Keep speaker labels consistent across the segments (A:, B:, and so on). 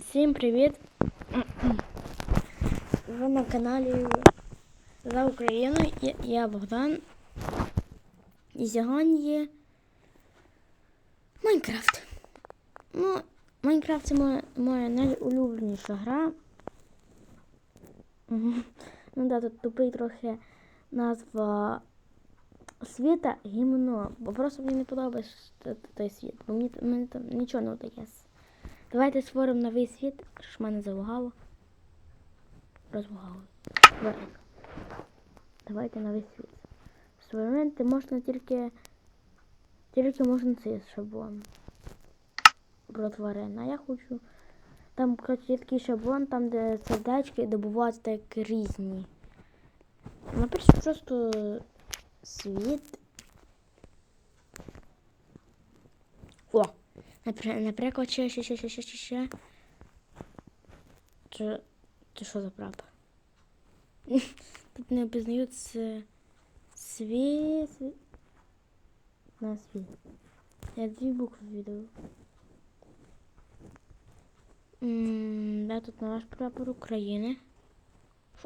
A: Всім привіт! Ви на каналі За Україну. Я, я Богдан. І сьогодні є Майнкрафт. Ну, Майнкрафт це моя, моя найулюбленіша гра. Ну да, тут тупий трохи назва світа гімно. Бо просто мені не подобається той світ. Бо мені, мені там нічого не вдає. Давайте створимо новий світ, що ж мене залагало. Розлагало. Давай. Давайте новий світ. Створити можна тільки. Тільки можна цей шаблон. Про тварин. А я хочу. Там, коротше, такий шаблон, там, де сердечки добувають так різні. Напишіть просто світ. О! Напри- Наприклад, ще, ще, ще, ще, ще, ще. Це, це що за прапор? Тут не опізнають с- свій... свій... На свій. Я дві букви. М, Де тут наш прапор України?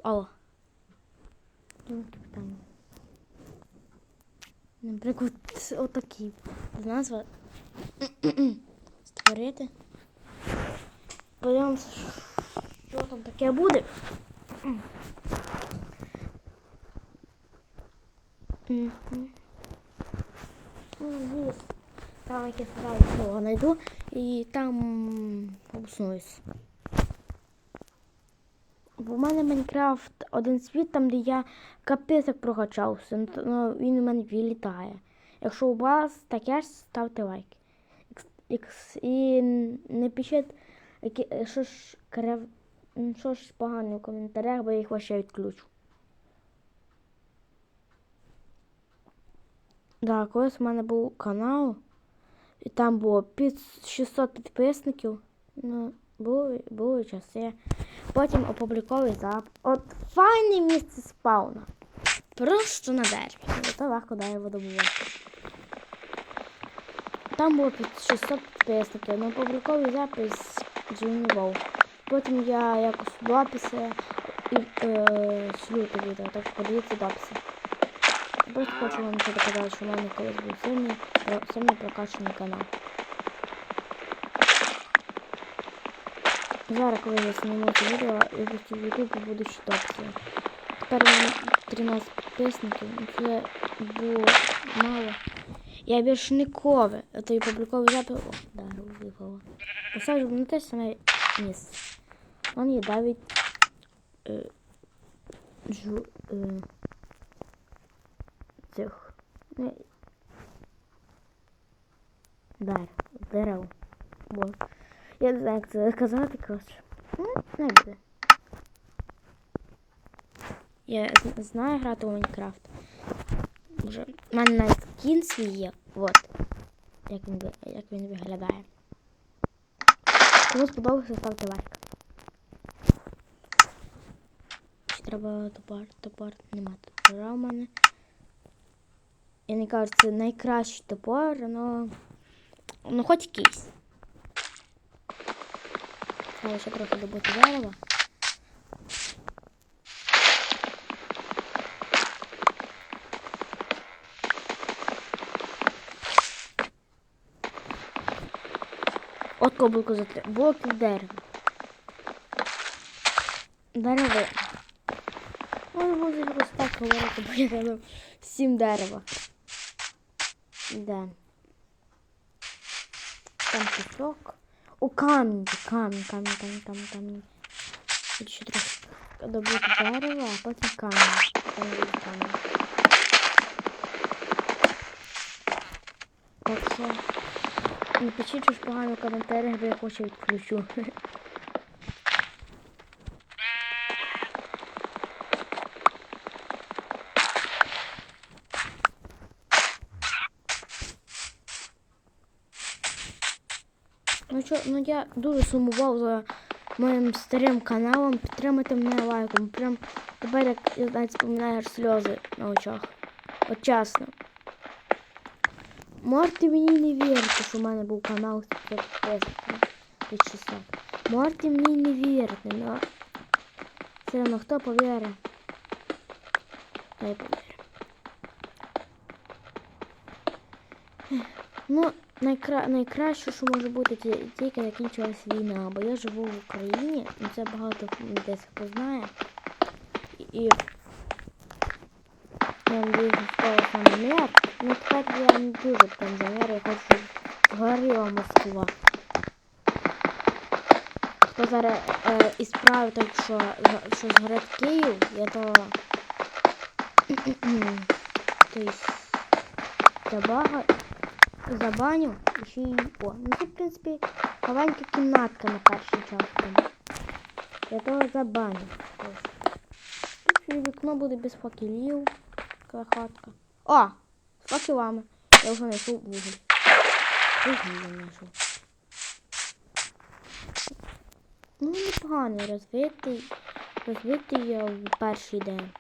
A: Алло. Думки питання. Наприклад, отакий. Назва створити. Подивимося, що там таке буде. Там якесь справді слово знайду і там обоснуюсь. Бо в мене Майнкрафт один світ, там, де я капець прокачався, ну, він у мене вилітає. Якщо у вас таке ставте лайк. І не пишіть, що ж крев, що ж погане в коментарях, бо я їх вообще відключу. Да, колись у мене був канал, і там було під 600 підписників. Ну, були, були часи. Потім опубліковий запит. От файне місце спауна. Просто на дереві. Зато легко дерево добувати. Там було під 600 підписників, але опубліковий запис зруйнував. Потім я якось дописи і е, шлю відео, так що подивіться дописи. Просто хочу вам ще доказати, що в мене колись був сильний, сильно прокачаний канал. Зараз, коли я зніму це відео, я просто в YouTube буду ще дописи. Тепер у мене 13 підписників, це було мало. Я ніколи. Это і публіковий запис. О, да, випало. Посаджу на те саме місце. Он є навіть е, жу, е, цих. Не, дерев. Дерев. Бо. Я не знаю, як це сказати, коротше. Ну, не буде. Я знаю грати у Майнкрафт. Вже в мене навіть свій є. От. Як він, виглядає. Кому сподобався, ставте лайк. Чи треба топор? Топор нема топора у мене. Я не кажу, це найкращий топор, але ну хоч якийсь. Треба ще трохи добути дерева. От за три. Блоки дерева. Дерево. Ой, може просто так говорити, бо я треба сім дерева. Де? Там пісок. О, камінь, камінь, камінь, камінь, камінь, камінь. Тут ще трохи добути дерева, а потім камінь. Там буде камінь. Так що напишіть щось погано в коментарях, бо я хочу відключу. Ну що, ну я дуже сумував за моїм старим каналом. Підтримайте мене лайком. Прям тепер як я навіть споминаю сльози на очах. От чесно. Можете мені не вірити, що в мене був канал з 500 підписників. Під 600. Можете мені не вірити, но все одно хто повірить. Хай повірить. Ну, найкра... найкраще, що може бути, ті- тільки закінчилась війна, бо я живу в Україні, і це багато десь хто знає. І, я надіюсь, що саме мир. Ну тепер я не дуже за я хочу, щоб згоріла Москва. Хто зараз е, і справи так, що, що згорить Київ, я то. Тобто забага, забаню і ще й. О, ну це, в принципі, маленька кімнатка на перший час. Я того забаню. Тут вікно буде без факелів. Така хатка. О! З факелами. Я вже знайшов вуголь. Вуголь я знайшов. Ну, непоганий розвитий. Розвитий я в перший день.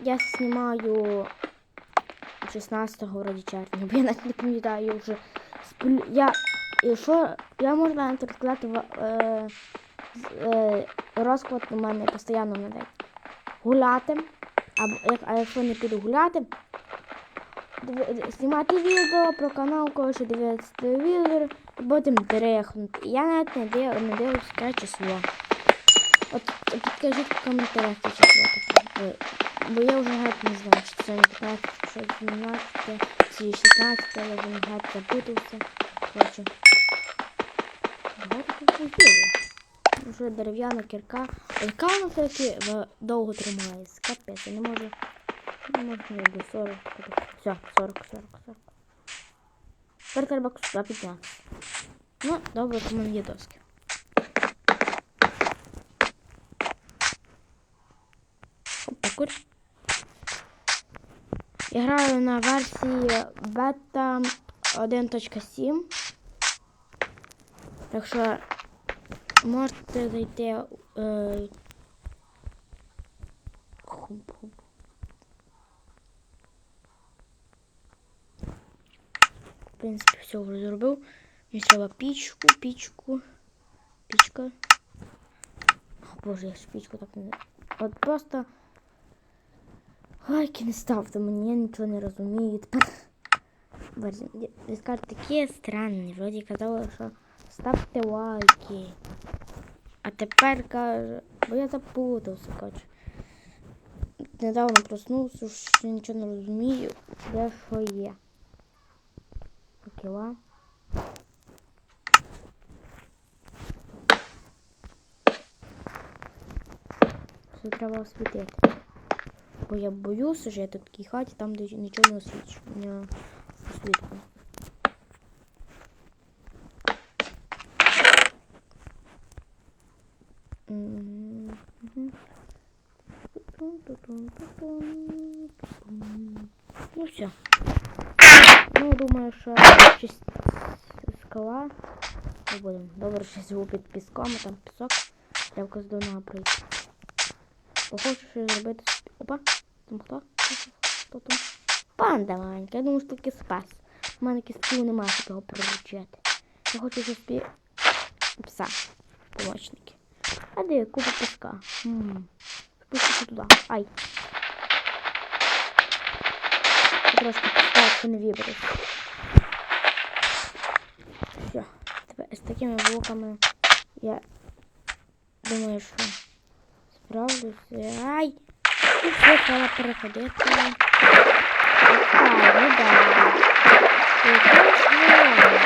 A: Я знімаю 16 вроді червня, бо я навіть не пам'ятаю вже. Я, і що, я можу навіть розказати в- е, е, розклад у мене постійно день. Гуляти, а якщо не піду гуляти, знімати відео про канал, коли ще дивитися телевізор, потім дрихнути. І Я навіть не, див, не дивлюсь яке число. От підкажіть в коментарях це число таке. Бо- я вже геть не знаю, чи це не 15, чи що 17, чи 16, я вже геть запутався. Тут. Вже дерев'яна кірка. Яка вона все-таки довго тримається? Капець, я не можу. Не можу не до 40. Все, 40, 40, 40. Тепер треба сюди. Ну, добре, в мене є доски. Я граю на версії бета 1.7. Так що можете зайти. Е. В принципі, все вже зробив. Мені треба пічку, пічку. О, Боже, я ж пічку так не. От просто лайки не ставте мені, я нічого не розумію. Тепер. Скажете, такі странні. Вроді казали, що ставте лайки. Тепер каже, бо я запутався, коротше. Недавно проснувся, що нічого не розумію, де що є. Покіла. Все треба освітити. Бо я боюся, що я тут в такій хаті, там де нічого не освічу. У мене освітка. Мгм. Ну все. Ну, думаю, що чист скала. Не будемо. Добре, що живу під піском, а там пісок. Треба якось до нього прийти. Бо хочу щось зробити. з- Опа, там хто? Хто там? Панда маленька, я думаю, що таки спас. У мене кістів немає, щоб його приручити. Я хочу щось пі... пса. Помощники. А де купа піска? М. Спустися туди. Ай. Я Трошки піска, не виберусь. Все. Тепер з такими блоками я думаю, що справлюся. Ай! І все треба переходити. Ай, ну да. Яке ж воно?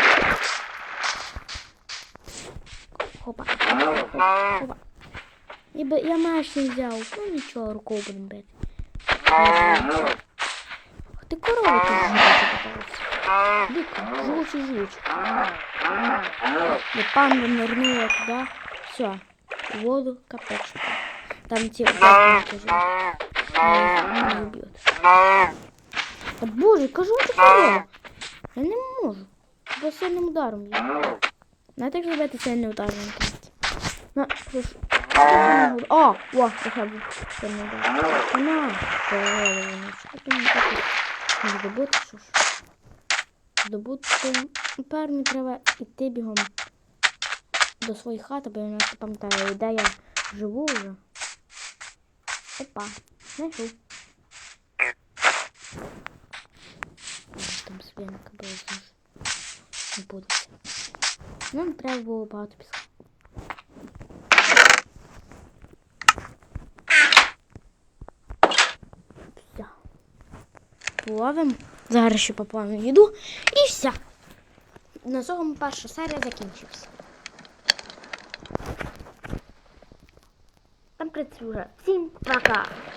A: Хопа. Ніби я маш не взяв. Ну нічого, рукою будемо бити. Ти корова тут живучи попалась. Дико. І панда нырнула туди. Все. Воду капець. Там ті убьет. Та боже, кажу ти корова. Я не можу. Бо сильним ударом. Знаєте, як зробити сильний удар О, о, це був сильний удар. На, голову, що ж. здобути. Тепер мені треба йти бігом до своєї хати, бо я не пам'ятаю, де я живу вже. Опа, знайшов. Там свинка була. Не буде. Нам треба було багато піску. Все. Ловим. Зараз ще поповню їду. І все. На цьому перша серія закінчився. Там працює. Всім пока!